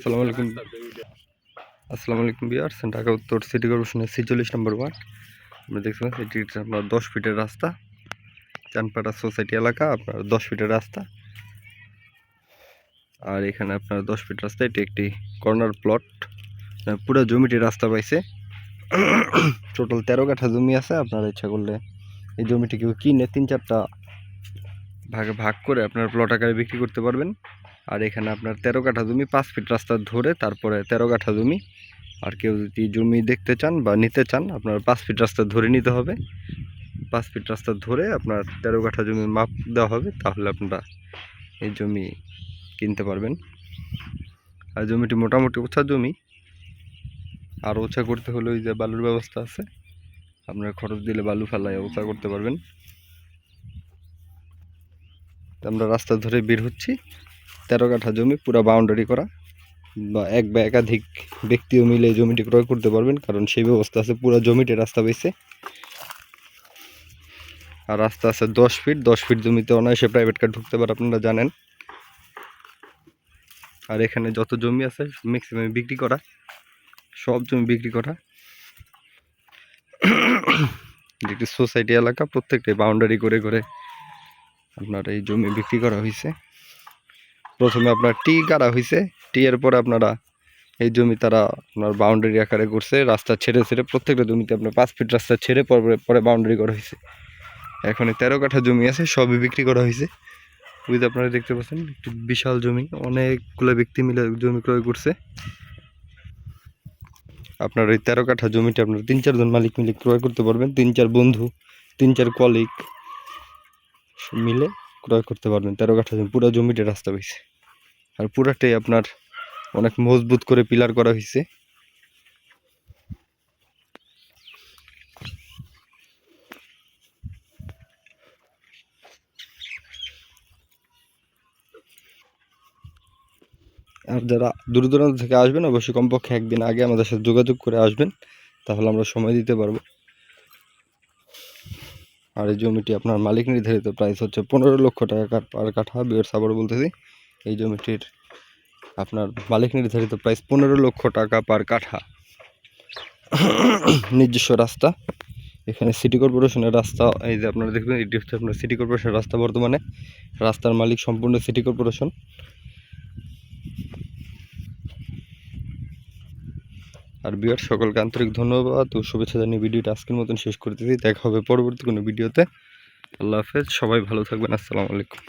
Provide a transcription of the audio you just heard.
আসসালামু আলাইকুম। আসসালামু আলাইকুম বিয়ার্স ঢাকা উত্তর সিটি কর্পোরেশনের ছিচল্লিশ নম্বর ওয়ার্ড। আমরা দেখতে পাচ্ছি এটি আপনার দশ ফিটের রাস্তা। চানপাড়া সোসাইটি এলাকা, আপনার দশ ফিটের রাস্তা। আর এখানে আপনার দশ ফিট রাস্তা, এটি একটি কর্নার প্লট। পুরো জমিটি রাস্তা পাইছে। টোটাল তেরো কাঠা জমি আছে, আপনার ইচ্ছা করলে এই জমিটি কেউ কিনে তিন চারটা ভাগে ভাগ করে আপনার প্লট আকারে বিক্রি করতে পারবেন। আর এখানে আপনার তেরো কাঠা জমি, পাঁচ ফিট রাস্তা ধরে, তারপরে তেরো কাঠা জমি। আর কেউ যদি জমি দেখতে চান বা নিতে চান, আপনার পাঁচ ফিট রাস্তা ধরে নিতে হবে। পাঁচ ফিট রাস্তা ধরে আপনার তেরো কাঠা জমি মাপ দেওয়া হবে, তাহলে আপনারা এই জমি কিনতে পারবেন। আর জমিটি মোটামুটি উঁচা জমি। আর উঁচা করতে হলে ওই যে বালুর ব্যবস্থা আছে, আপনার খরচ দিলে বালু ফেলায় উঁচা করতে পারবেন। আমরা রাস্তা ধরে বের হচ্ছি। তেরো কাঠা জমি, পুরো বাউন্ডারি করা। বা এক বা একাধিক ব্যক্তিও মিলে জমিটি ক্রয় করতে পারবেন, কারণ সেই ব্যবস্থা আছে, পুরো জমিতে রাস্তা পেয়েছে আর রাস্তা আছে দশ ফিট দশ ফিট জমিতে অনায়াসে প্রাইভেট কার ঢুকতে পারে, আপনারা জানেন। আর এখানে যত জমি আছে ম্যাক্সিমাম বিক্রি করা, সব জমি বিক্রি করা। একটি সোসাইটি এলাকা, প্রত্যেকটাই বাউন্ডারি করে করে আপনার এই জমি বিক্রি করা হয়েছে। প্রথমে আপনার টি কাটা হয়েছে টি এর পরে আপনারা এই জমি তারা আপনার বাউন্ডারি আকারে করছে, রাস্তা ছেড়ে ছেড়ে প্রত্যেকটা জমিতে আপনার পাঁচ ফিট রাস্তা ছেড়ে পরে পরে বাউন্ডারি করা হয়েছে এখন তেরো কাঠা জমি আছে, সবই বিক্রি করা হয়েছে বুঝতে আপনারা দেখতে পাচ্ছেন, একটি বিশাল জমি, অনেকগুলো ব্যক্তি মিলে জমি ক্রয় করছে। আপনার এই তেরো কাঠা জমিটা আপনার তিন চারজন মালিক মিলে ক্রয় করতে পারবেন। তিন চার বন্ধু, তিন চার কলিগ মিলে ক্রয় করতে পারবেন। তেরো কাঠা জমি, পুরো জমিটা রাস্তা পেয়েছে আর পুরাটাই আপনার অনেক মজবুত করে পিলার করা হয়েছে আর যারা দূর দূরান্ত থেকে আসবেন, অবশ্যই কমপক্ষে একদিন আগে আমাদের সাথে যোগাযোগ করে আসবেন, তাহলে আমরা সময় দিতে পারব। আর এই জমিটি আপনার মালিক নির্ধারিত প্রাইস হচ্ছে পনেরো লক্ষ টাকা পার কাঠা। বিয়ের সাবর বলতেছি, এই জমিটির আপনার মালিক নির্ধারিত প্রাইস পনেরো লক্ষ টাকা পার কাঠা। নিজস্ব রাস্তা, এখানে সিটি কর্পোরেশনের রাস্তা, এই যে আপনারা দেখবেন, এটি হচ্ছে আপনার সিটি কর্পোরেশনের রাস্তা বর্তমানে। রাস্তার মালিক সম্পূর্ণ সিটি কর্পোরেশন আর বিয়ার সকলকে আন্তরিক ধন্যবাদ ও শুভেচ্ছা জানিয়ে ভিডিওটা আজকের মতন শেষ করতেছি। দেখা হবে পরবর্তী কোনো ভিডিওতে। আল্লাহ হাফেজ, সবাই ভালো থাকবেন, আসসালামু আলাইকুম।